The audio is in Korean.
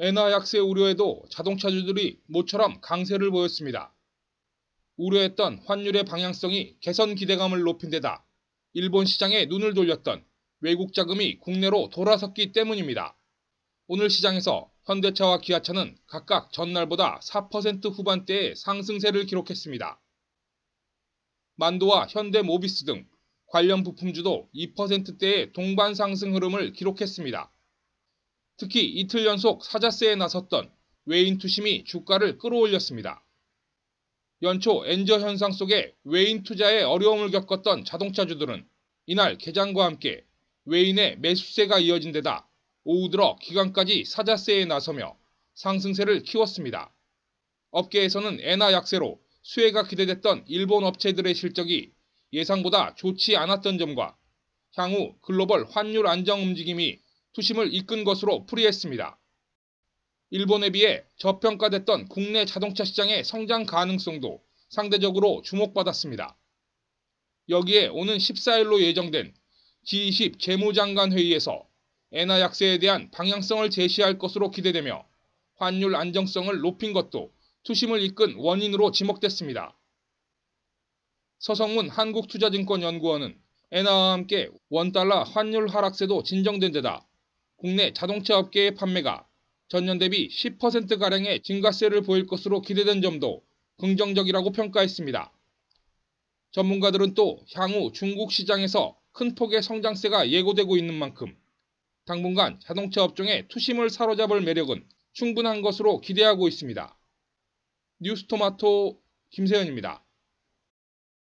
엔화 약세 우려에도 자동차주들이 모처럼 강세를 보였습니다. 우려했던 환율의 방향성이 개선 기대감을 높인 데다 일본 시장에 눈을 돌렸던 외국 자금이 국내로 돌아섰기 때문입니다. 오늘 시장에서 현대차와 기아차는 각각 전날보다 4% 후반대의 상승세를 기록했습니다. 만도와 현대 모비스 등 관련 부품주도 2%대의 동반 상승 흐름을 기록했습니다. 특히 이틀 연속 사자세에 나섰던 외인 투심이 주가를 끌어올렸습니다. 연초 엔저 현상 속에 외인 투자에 어려움을 겪었던 자동차주들은 이날 개장과 함께 외인의 매수세가 이어진 데다 오후 들어 기관까지 사자세에 나서며 상승세를 키웠습니다. 업계에서는 엔화 약세로 수혜가 기대됐던 일본 업체들의 실적이 예상보다 좋지 않았던 점과 향후 글로벌 환율 안정 움직임이 투심을 이끈 것으로 풀이했습니다. 일본에 비해 저평가됐던 국내 자동차 시장의 성장 가능성도 상대적으로 주목받았습니다. 여기에 오는 14일로 예정된 G20 재무장관 회의에서 엔화 약세에 대한 방향성을 제시할 것으로 기대되며 환율 안정성을 높인 것도 투심을 이끈 원인으로 지목됐습니다. 서성문 한국투자증권연구원은 엔화와 함께 원달러 환율 하락세도 진정된 데다 국내 자동차 업계의 판매가 전년 대비 10%가량의 증가세를 보일 것으로 기대된 점도 긍정적이라고 평가했습니다. 전문가들은 또 향후 중국 시장에서 큰 폭의 성장세가 예고되고 있는 만큼 당분간 자동차 업종의 투심을 사로잡을 매력은 충분한 것으로 기대하고 있습니다. 뉴스토마토 김세현입니다.